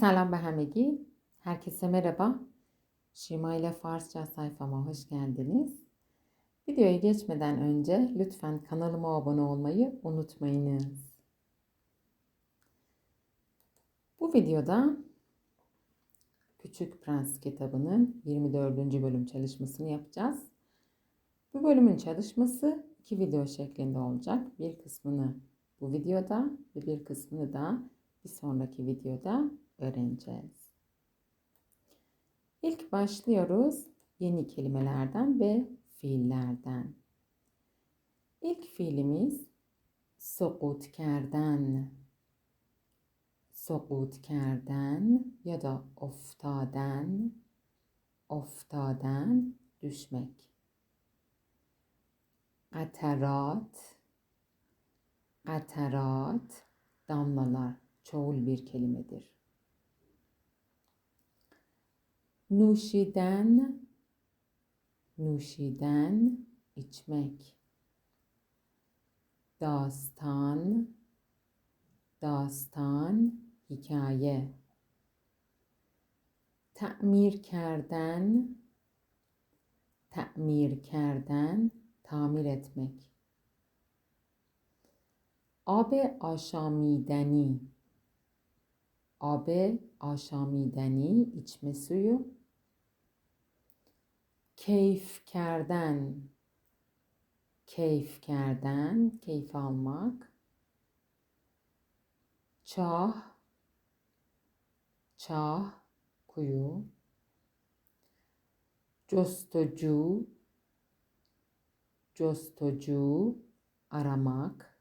Selam be hamegi. Herkese merhaba. Şima ile Farsça sayfama hoş geldiniz. Videoya geçmeden önce lütfen kanalıma abone olmayı unutmayınız. Bu videoda Küçük Prens kitabının 24. bölüm çalışmasını yapacağız. Bu bölümün çalışması iki video şeklinde olacak. Bir kısmını bu videoda ve bir kısmını da bir sonraki videoda öğreneceğiz. İlk başlıyoruz yeni kelimelerden ve fiillerden. İlk fiilimiz sokut kerden. Sokut kerden ya da oftaden, oftaden düşmek. Katerat, katerat damlalar çoğul bir kelimedir. نوشیدن نوشیدن ایچمک، داستان داستان حکایه. تعمیر کردن تعمیر کردن تعمیر اتمک. آب آشامیدنی. آب آشامیدنی içme suyu keyif kerden keyif kerden keyif almak. Çah çah kuyu. Costocu. Costocu aramak.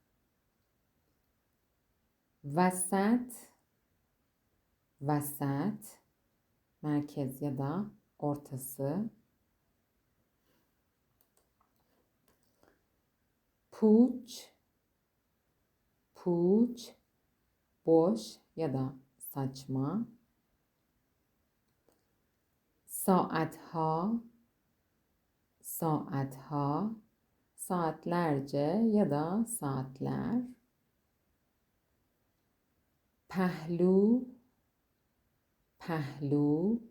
Vasat. Vasat. Merkez ya da ortası puç puç boş ya da saçma saatha saatha saatlerce ya da saatler pehlu pehlu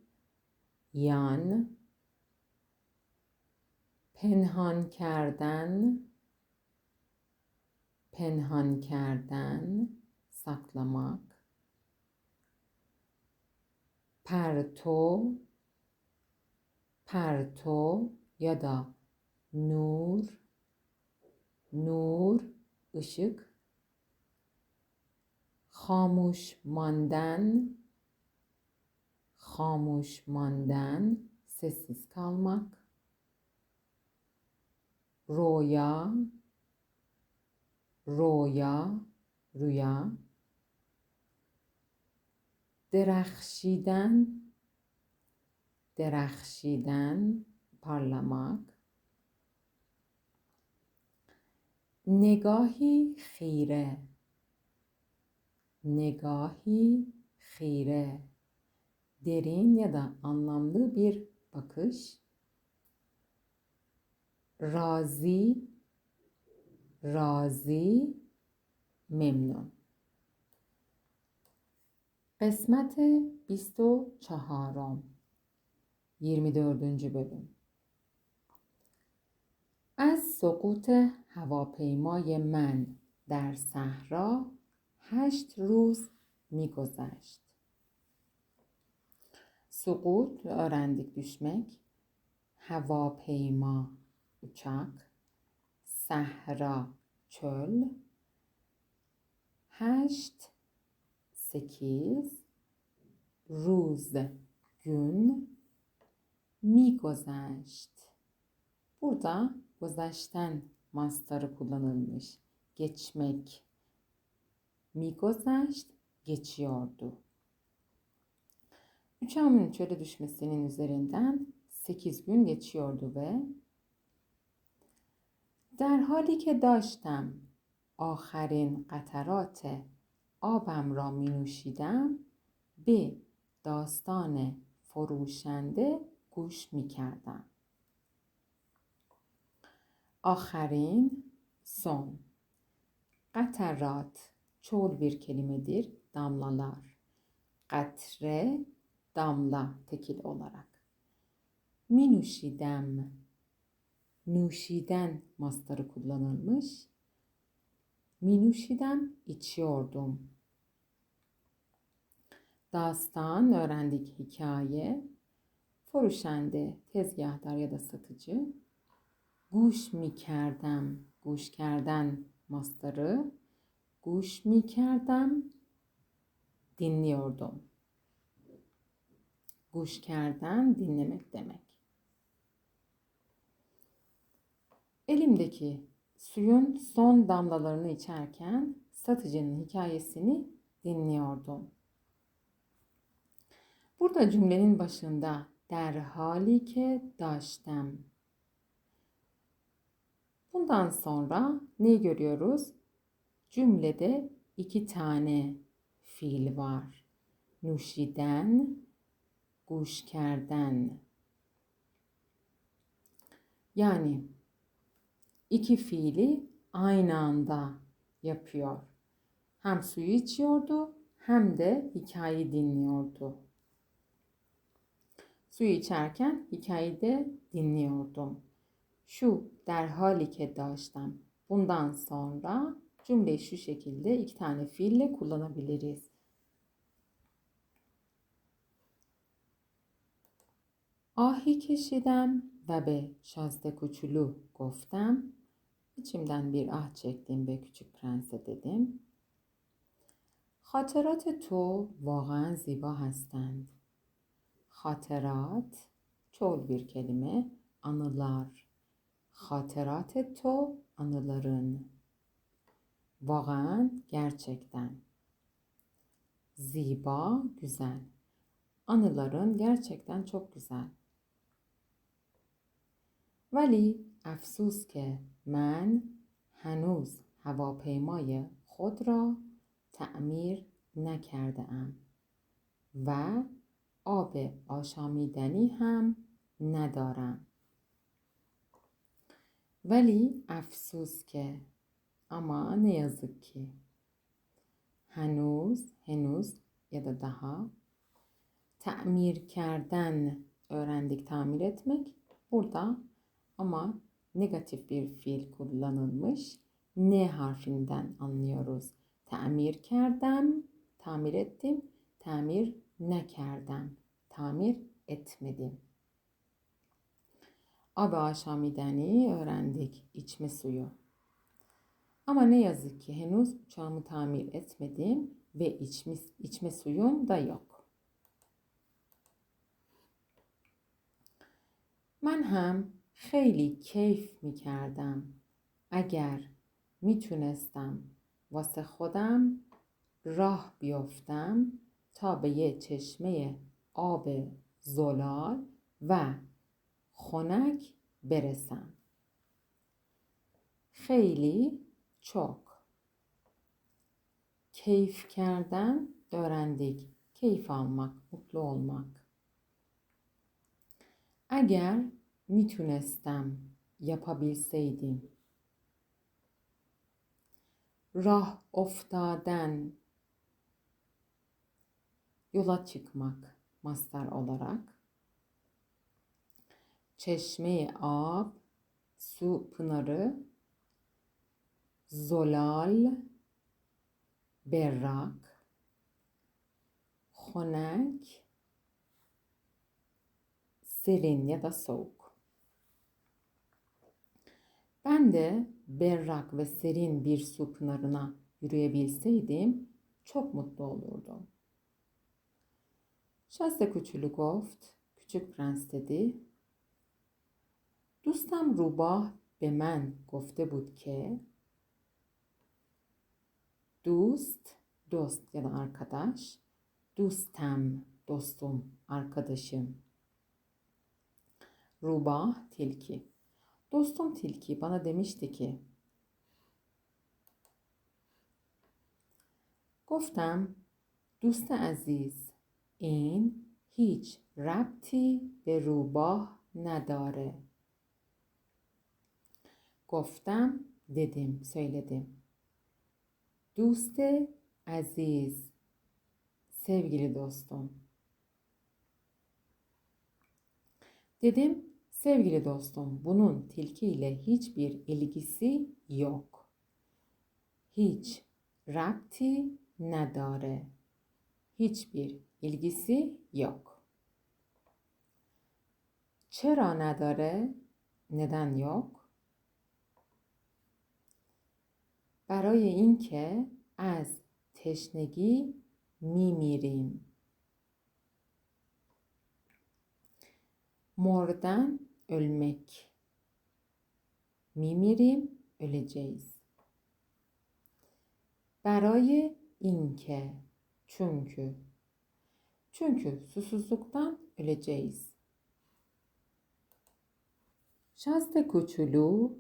yan penhan kerden penhankerden saklamak. Perto perto ya da nur nur ışık. Hamuş manden hamuş manden sessiz kalmak. Roya رویا رویا. درخشیدن درخشیدن پارلماک. نگاهی خیره. نگاهی خیره. درین یا دانمدی یک بکش، راضی razi memnun قسمت 24 24. bölüm از سقوط هواپیمای من در صحرا هشت روز میگذشت. سقوط öğrendik düşmek. Havaپیما uçak. Sehra çöl. Heşt sekiz. Ruz gün. Mi gozşt. Burada gozşten mastarı kullanılmış. Geçmek. Mi gozşt geçiyordu. Üç hamlenin çöle düşmesinin üzerinden 8 gün geçiyordu ve در حالی که داشتم آخرین قطرات آبم را می نوشیدم به داستان فروشنده گوش می کردم. آخرین son قطرات çoğul bir kelimedir. Damlalar. قطره damla tekil olarak. Minuşidem nuşiden mastarı kullanılmış. Minuşidem içiyordum. Dastan öğrendik hikaye. Foruşende tezgahtar ya da satıcı. Guş mikerdem, guş kerden mastarı. Guş mikerdem dinliyordum. Guşkerden dinlemek demek. Elimdeki suyun son damlalarını içerken satıcının hikayesini dinliyordum. Burada cümlenin başında der halike daştem. Bundan sonra ne görüyoruz? Cümlede iki tane fiil var. Nuşiden, guşkerden. Yani iki fiili aynı anda yapıyor. Hem suyu içiyordu hem de hikayeyi dinliyordu. Suyu içerken hikayeyi de dinliyordum. Şu derhal ike. Bundan sonra cümleyi şu şekilde iki tane fiille kullanabiliriz. Ahi keşidem و به شازده کوچولو گفتم içimden bir ah çektim ve küçük prense dedim. خاطرات تو واقعا زیبا هستند. Haterat, çoğul bir kelime, anılar. Haterat to, anıların. Vagan, gerçekten. Ziba, güzel. Anıların gerçekten çok güzel. ولی افسوس که من هنوز هواپیمای خود را تعمیر نکرده ام و آب آشامیدنی هم ندارم ولی افسوس که ama ne yazık henüz henüz ya da daha tamirkerden öğrendik tamir etmek. Burada Ama negatif bir fiil kullanılmış. Ne harfinden anlıyoruz. Tamir kerdem, tamir ettim. Tamir ne kerdem, tamir etmedim. Aba Şami'den öğrendik içme suyu. Ama ne yazık ki henüz uçağımı tamir etmedim ve içme, içme suyum da yok. Menhem خیلی کیف می کردم اگر می‌تونستم واسه خودم راه بیفتم تا به یه چشمه آب زلال و خنک برسم خیلی çok keyif kerden öğrendik. Keyif almak, mutlu olmak. Eğer Mitünestem yapabilseydim. Rah oftaden yola çıkmak mastar olarak. Çeşme ab su pınarı zolal berrak honek serin ya da soğuk. Ben de berrak ve serin bir su pınarına yürüyebilseydim çok mutlu olurdum. Şazde Küçülü Goft, Küçük Prens dedi. Dostum Rubah به من گفته بود که دوست dost ya da arkadaş dostum dostum arkadaşım Rubah tilki Dostum tilki bana demişti ki گفتم دوست عزیز این هیچ ربطی به روباه نداره گفتم دیدم سویلدم دوست عزیز سویلی دوستم دیدم sevgili dostum, bunun tilki ile hiçbir ilgisi yok. Hiç rapti nedare. Hiçbir ilgisi yok. Çera nedare? Neden yok? برای اینکه از تشنگی میمیریم. Morden ölmek. Mimirim öleceğiz. برای اینکه çünkü çünkü susuzluktan öleceğiz. شست کوچولو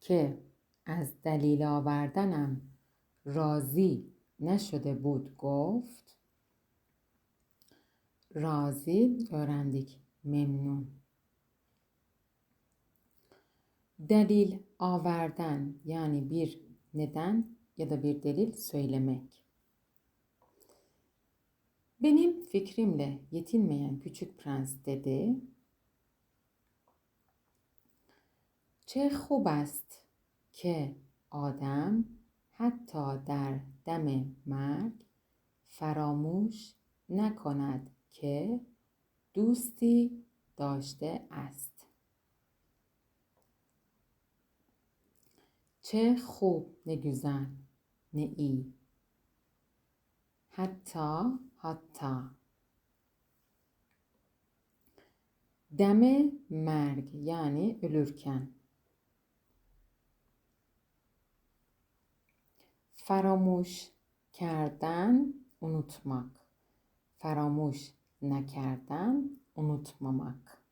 که از دلیل آوردنم راضی نشده بود گفت راضی öğrendik memnun delil averden yani bir neden ya da bir delil söylemek. Benim fikrimle yetinmeyen küçük prens dedi. چه خوب است که آدم حتی در دم مرگ فراموش نکند که دوستی داشته است. چه خوب ne güzel ne iyi. Hatta hatta. Deme merg yani ölürken. Faramuş kerden unutmak. Faramuş nekerden unutmamak.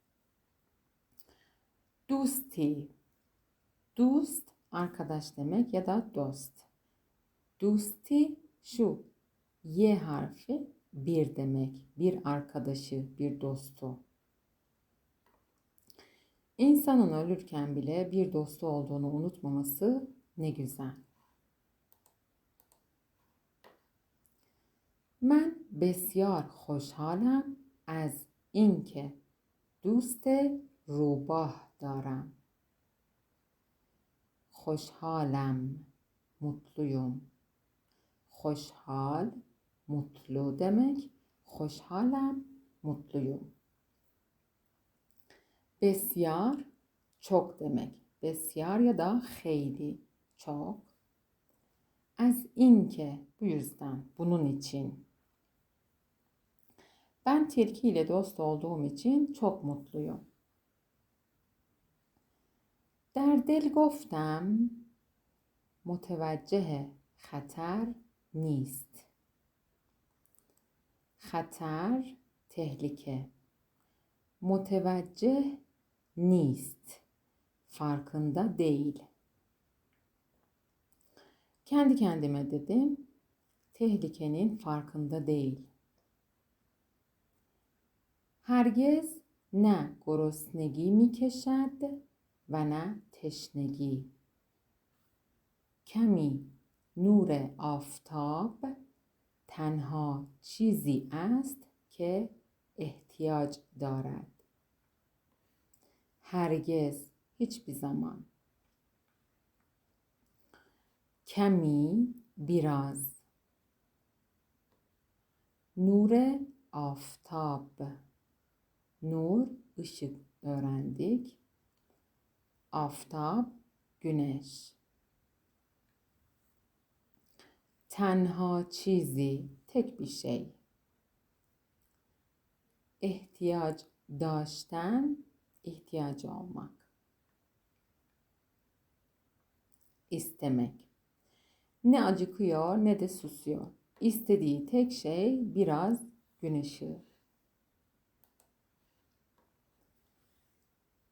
Dusti. Dust arkadaş demek ya da dost. Dusti şu Y harfi bir demek. Bir arkadaşı, bir dostu. İnsanın ölürken bile bir dostu olduğunu unutmaması ne güzel. من بسیار خوشحالم از اینکه دوست روباه دارم. Hoşhalem, mutluyum. Hoşhal, mutlu demek. Hoşhalem, mutluyum. Besyar, çok demek. Besyar ya da heyli, çok. Az inke, bu yüzden, bunun için. Ben tilkiyle dost olduğum için çok mutluyum. در دل گفتم متوجه خطر نیست. خطر tehlike. Mutevecce nist. Farkında değil. Kendi kendime dedim. Tehlikenin farkında değil. هرگز نه گرسنگی می‌کشد و نه تشنگی. کمی نور آفتاب تنها چیزی است که احتیاج دارد. هرگز هیچ zaman کمی biraz نور آفتاب. nur ışık öğrendik aftap güneş tenha çizi tek bir şey ihtiyaç daşten ihtiyacı olmak istemek ne acıkıyor ne de susuyor istediği tek şey biraz gün ışığı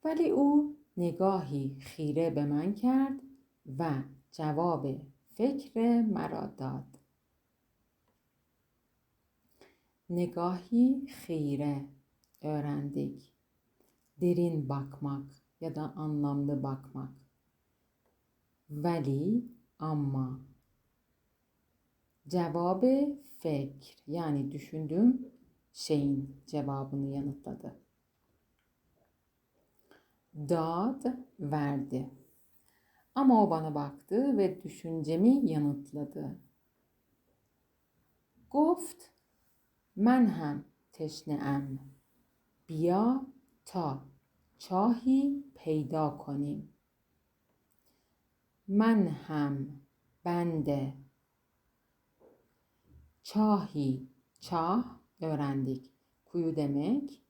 ولی او نگاهی خیره به من کرد و جواب فکر مرا داد. Negahi خیره öğrendik. Derin bakmak ya da anlamlı bakmak. Veli ama Cevabı fikr yani düşündüğüm şeyin cevabını yanıtladı. Dad verdi. Ama o bana baktı ve düşüncemi yanıtladı. Goft من هم تشنهام بیا تا چاهی پیدا کنیم من هم bende çahi çah öğrendik kuyu demek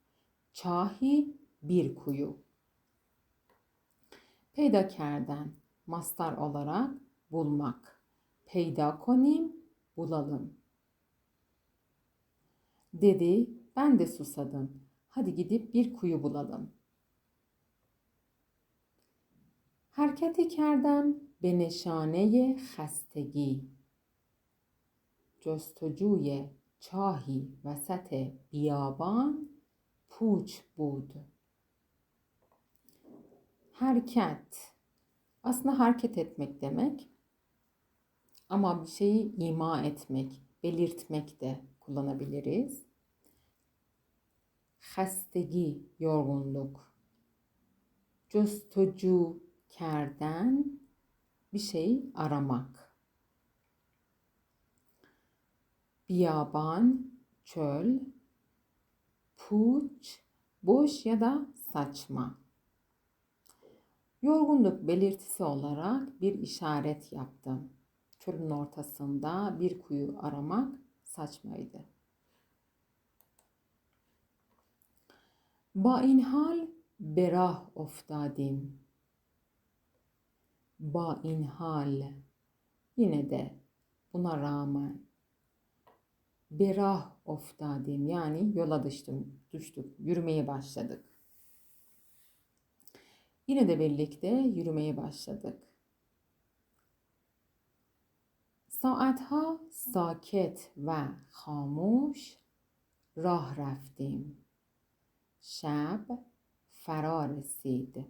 çahi bir kuyu peyda kerden mastar olarak bulmak peyda konim bulalım dedi ben de susadım hadi gidip bir kuyu bulalım حرکتی کردم به نشانه خستگی جستجوی چاهی وسط بیابان پوچ بود hareket aslında hareket etmek demek ama bir şeyi ima etmek, belirtmek de kullanabiliriz. Hastegi, yorgunluk. Costocu, kerden bir şey aramak. Biyaban, çöl. Puç, boş ya da saçma. Yorgunluk belirtisi olarak bir işaret yaptım. Çölün ortasında bir kuyu aramak saçmaydı. Ba in hal berah oftadim. Ba in hal. Yine de buna rağmen berah oftadim yani yola düştüm, düştük, yürümeye başladık. Yine de birlikte yürümeye başladık. ساعتها ساکت و خاموش راه رفتیم. شب فرا رسید.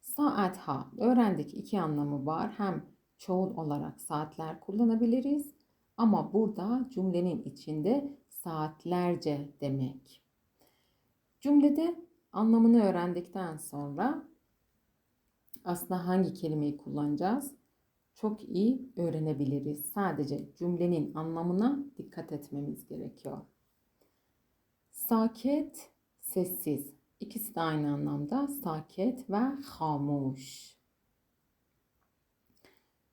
Saatha öğrendik iki anlamı var. Hem çoğul olarak saatler kullanabiliriz ama burada cümlenin içinde saatlerce demek. Cümlede anlamını öğrendikten sonra aslında hangi kelimeyi kullanacağız çok iyi öğrenebiliriz. Sadece cümlenin anlamına dikkat etmemiz gerekiyor. Saket, sessiz. İkisi de aynı anlamda saket ve hamuş.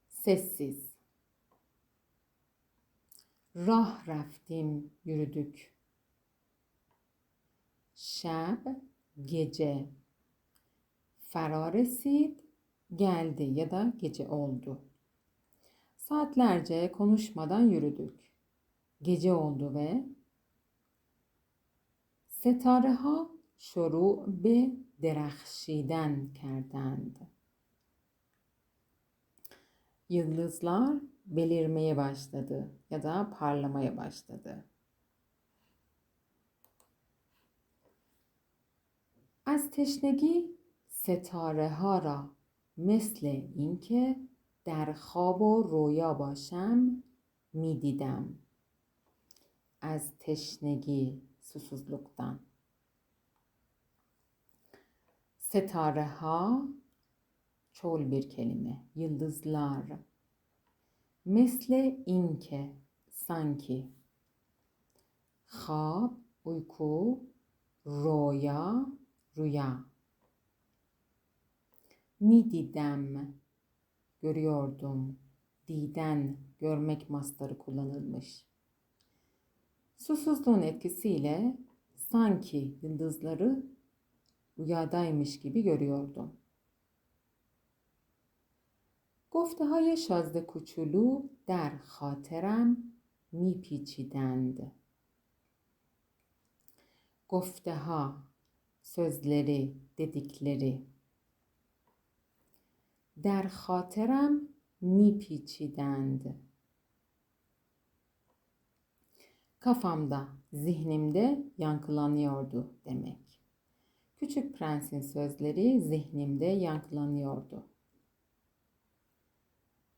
Sessiz. Rah raftim yürüdük. Şeb gece. Feraresid geldi ya da gece oldu. Saatlerce konuşmadan yürüdük. Gece oldu ve ستاره شروع به درخشیدن کردند. Yıldızlar belirmeye başladı ya da parlamaya başladı. از تشنگی ستاره ها را مثل اینکه در خواب و رویا باشم می دیدم. از تشنگی susuzluktan. Setare ha çoğul bir kelime. Yıldızlar. Mesle inke sanki. Khab uyku, roya rüya. Mi didem görüyordum. Diden görmek mastarı kullanılmış. Susuzluğun etkisiyle sanki yıldızları rüyadaymış gibi görüyordum. گفته های شازده کوچولو در خاطرم میپیچیدند. گفته ها sözleri, dedikleri در خاطرم میپیچیدند. Kafamda, zihnimde yankılanıyordu demek. Küçük prensin sözleri zihnimde yankılanıyordu.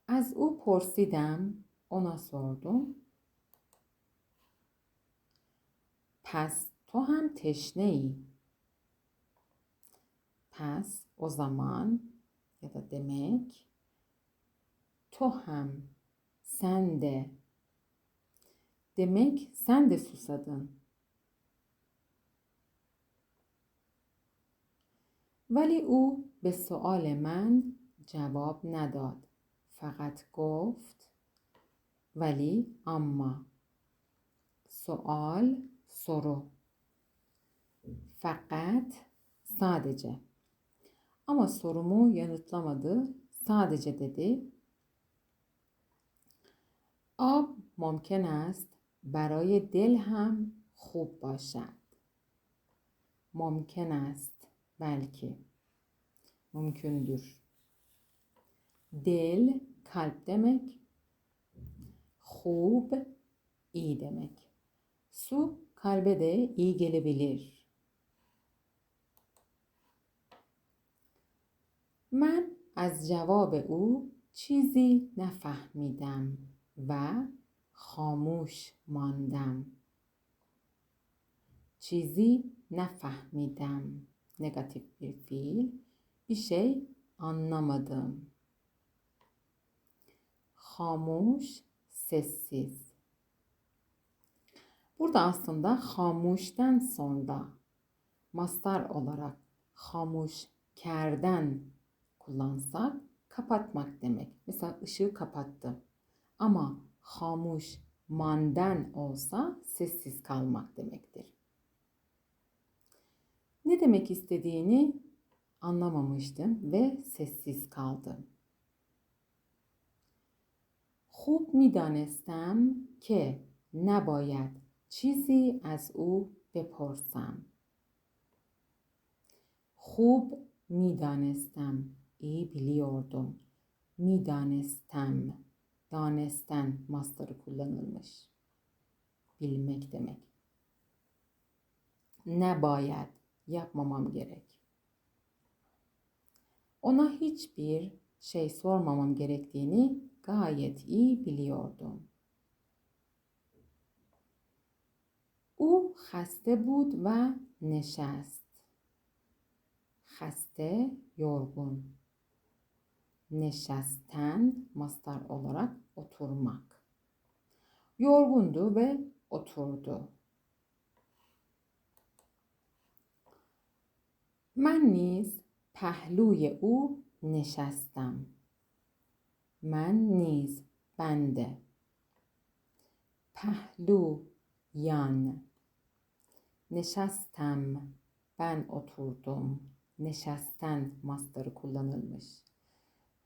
از او پرسیدم ona sordum پس تو هم تشنه ای پس او زمان یا دا دمک تو هم سند. دمک سند سوسدن. ولی او به سوال من جواب نداد. فقط گفت ولی اما. سوال سرو. فقط ساده ama sorumu yanıtlamadı sadece dedi آب ممکن است برای دل هم خوب باشد ممکن است belki mümkündür. Del kalp demek. Hub iyi demek. Su kalbe de iyi gelebilir. من از جواب او چیزی نفهمیدم و خاموش ماندم. چیزی نفهمیدم negatif bir fiil. Bir şey anlamadım. Hamuş, sessiz. Burada aslında hamuşten sonra mastar olarak hamuş kerden kullansak kapatmak demek. Mesela ışığı kapattım. Ama hamuş manden olsa sessiz kalmak demektir ne demek istediğini anlamamıştım ve sessiz kaldım. خوب میدانستم که نباید چیزی از او بپرسم. خوب میدانستم. iyi biliyordum. Midanestem. Danesten mastarı kullanılmış. Bilmek demek. Ne bayat yapmamam gerek. Ona hiçbir şey sormamam gerektiğini gayet iyi biliyordum. او خسته بود و نشست. خسته yorgun. Neşesten mastar olarak oturmak. Yorgundu ve oturdu. من نیز پهلوی او نشستم من نیز بنده پهلو یان نشستم ben oturdum. Neşesten mastarı kullanılmış.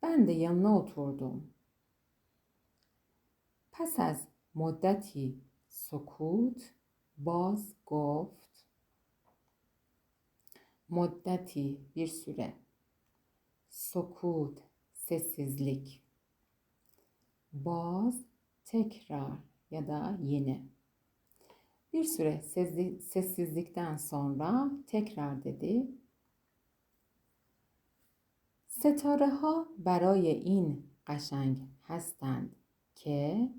Ben de yanına oturdum. پس از مدتی سکوت باز گفت muddeti bir süre. Sokut sessizlik. Baz tekrar ya da yine. Bir süre sessizlikten sonra tekrar dedi. ستاره ها برای این قشنگ هستند که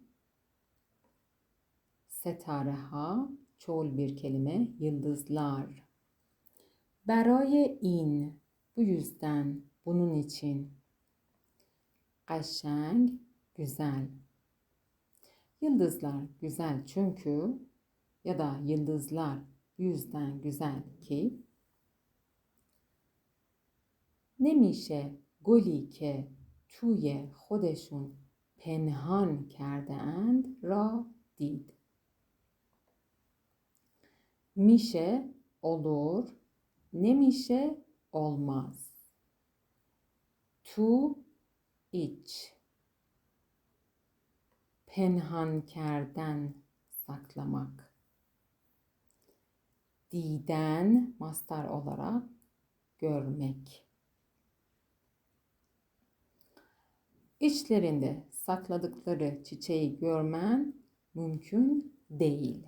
ستاره ها çoğul bir kelime yıldızlar Beraya in. Bu yüzden, bunun için. Qaşang, güzel. Yıldızlar güzel çünkü ya da yıldızlar yüzden güzel ki نمیشه گلی که توی خودشون پنهان کرده اند را دید. میشه olur Nemişe olmaz. Tu iç. Penhankerden saklamak. Diden mastar olarak görmek. İçlerinde sakladıkları çiçeği görmen mümkün değil.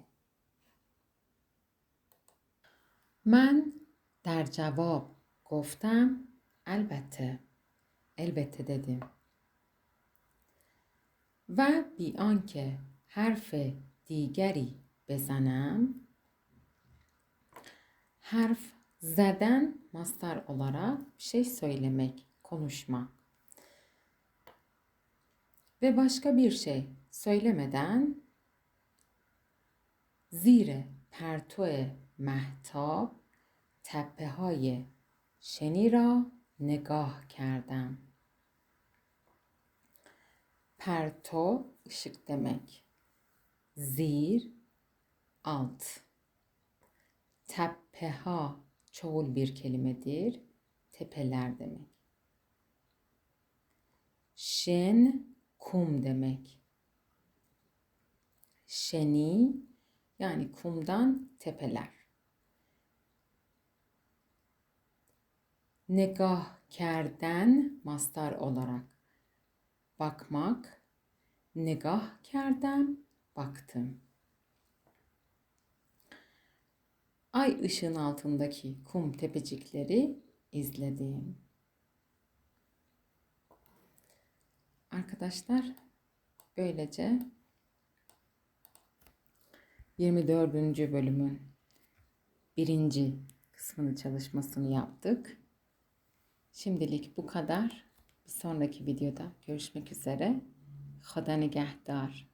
Ben در جواب گفتم البته البته dedim. و بی آنکه حرف دیگری بزنم harf zeden mastar olarak bir şey söylemek, konuşmak. Ve başka bir şey söylemeden زیر پرتو محتاب تپه های شنی را نگاه کردم. Perto ışık demek. Zir alt. Teppeha çoğul bir kelimedir. Tepeler demek. Şen kum demek. Şeni yani kumdan tepeler. Negah kerden mastar olarak bakmak, negah kerdem baktım. Ay ışığın altındaki kum tepecikleri izledim. Arkadaşlar böylece 24. bölümün birinci kısmını çalışmasını yaptık. Şimdilik bu kadar. Bir sonraki videoda görüşmek üzere. Hoda nigahdar.